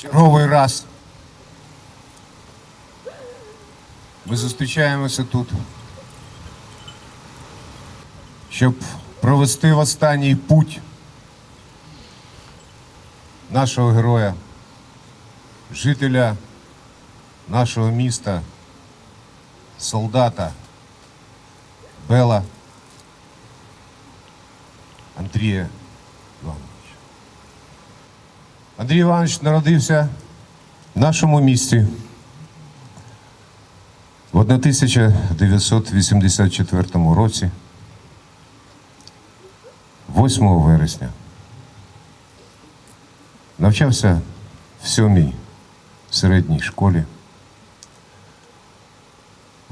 черговий раз ми зустрічаємося тут, щоб провести в останній путь нашого героя, жителя нашого міста, солдата Бела Андрія Івановича. Андрій Іванович народився в нашому місті в 1984 році, 8 вересня. Навчався в сьомій середній школі.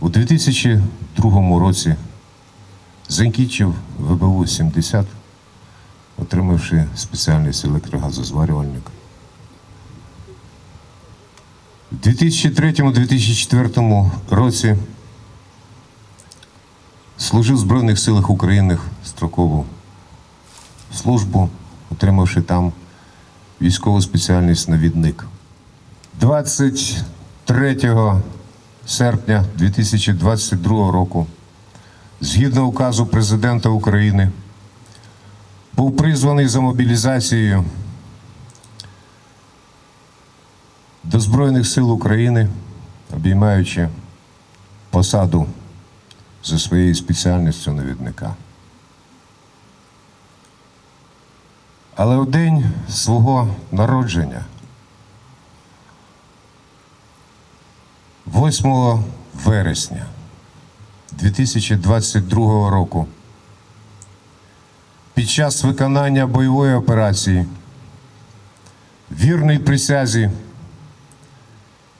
У 2002 році закінчив ВБУ 70, отримавши спеціальність електрогазозварювальник. У 2003-2004 році служив в Збройних силах України строкову службу, отримавши там військову спеціальність навідник. 23 серпня 2022 року, згідно указу Президента України, був призваний за мобілізацією до Збройних сил України, обіймаючи посаду за своєю спеціальністю навідника. Але у день свого народження, 8 вересня 2022 року, під час виконання бойової операції, вірний присязі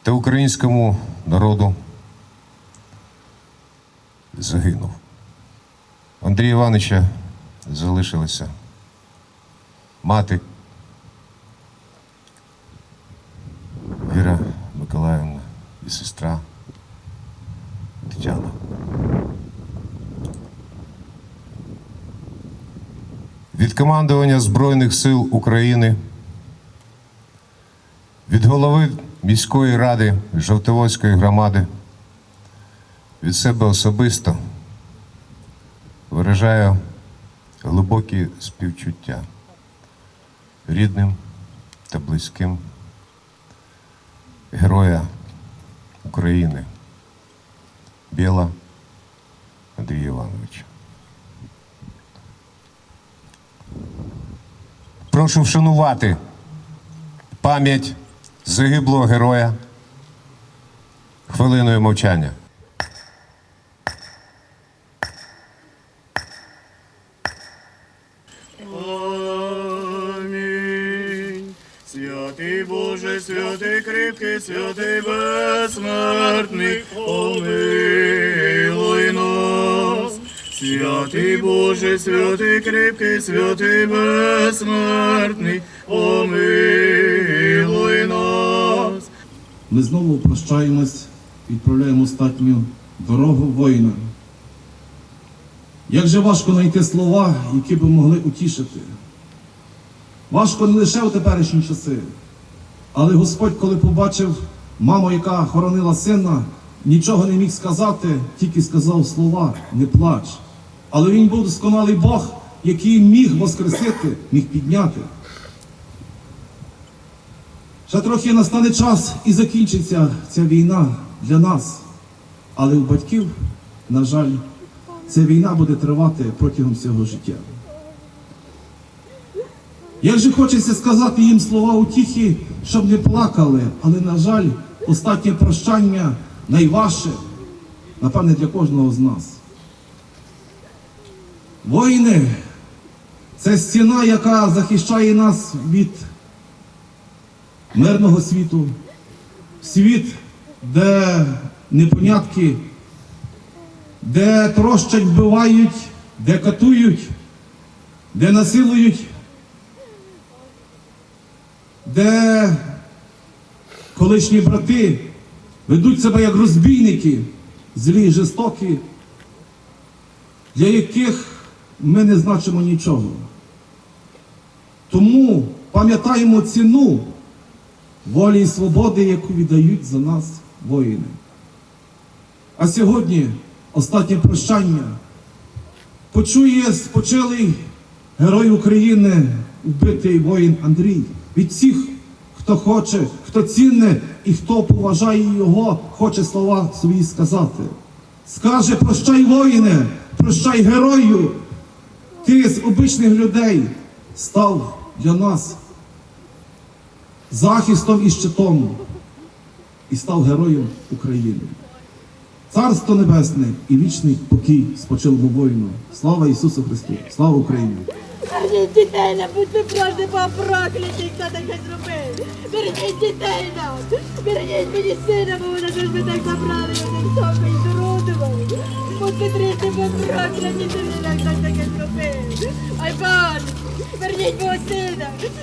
та українському народу загинув. Андрія Івановича залишилася мати Віра Миколаївна і сестра Тетяна. Від командування Збройних сил України, від голови міської ради Жовтоводської громади, від себе особисто виражаю глибокі співчуття рідним та близьким героя України Біла Андрія Івановича. Прошу вшанувати пам'ять загиблого героя хвилиною мовчання. Святий Боже, святий кріпкий, святий безсмертний, помилуй нас. Святий Боже, святий кріпкий, святий безсмертний, помилуй нас. Ми знову прощаємось, відправляємо остатню дорогу воїна. Як же важко знайти слова, які би могли утішити. Важко не лише у теперішні часи, але Господь, коли побачив маму, яка хоронила сина, нічого не міг сказати, тільки сказав слова не плач. Але він був досконалий Бог, який міг воскресити, міг підняти. Ще трохи настане час і закінчиться ця війна для нас. Але у батьків, на жаль, ця війна буде тривати протягом всього життя. Як же хочеться сказати їм слова утіхи, щоб не плакали, але, на жаль, останнє прощання найважче, напевне, для кожного з нас. Воїни це стіна, яка захищає нас від мирного світу, світ, де непонятки, де трощать, вбивають, де катують, де насилують, де колишні брати ведуть себе як розбійники, злі і жорстокі, для яких ми не значимо нічого. Тому пам'ятаємо ціну волі і свободи, яку віддають за нас воїни. А сьогодні останнє прощання почує спочилий герой України, вбитий воїн Андрій. Від всіх, хто хоче, хто цінне і хто поважає його, хоче слова свої сказати. Скаже прощай, воїне, прощай герою. Ти з обичних людей став для нас захистом і щитом і став героєм України. Царство Небесне і вічний покій спочилому воїну. Слава Ісусу Христу! Слава Україні! Бережіть дітей нам, будьте проти, бо проклятий, хто таке зробив. Бережіть дітей нам, бережіть мені сина, бо вони завжди так забрали, я високо і дородував. Будьте трісти, бо прокляті, ти не таке зробив. Ай, пан, верніть мого сина,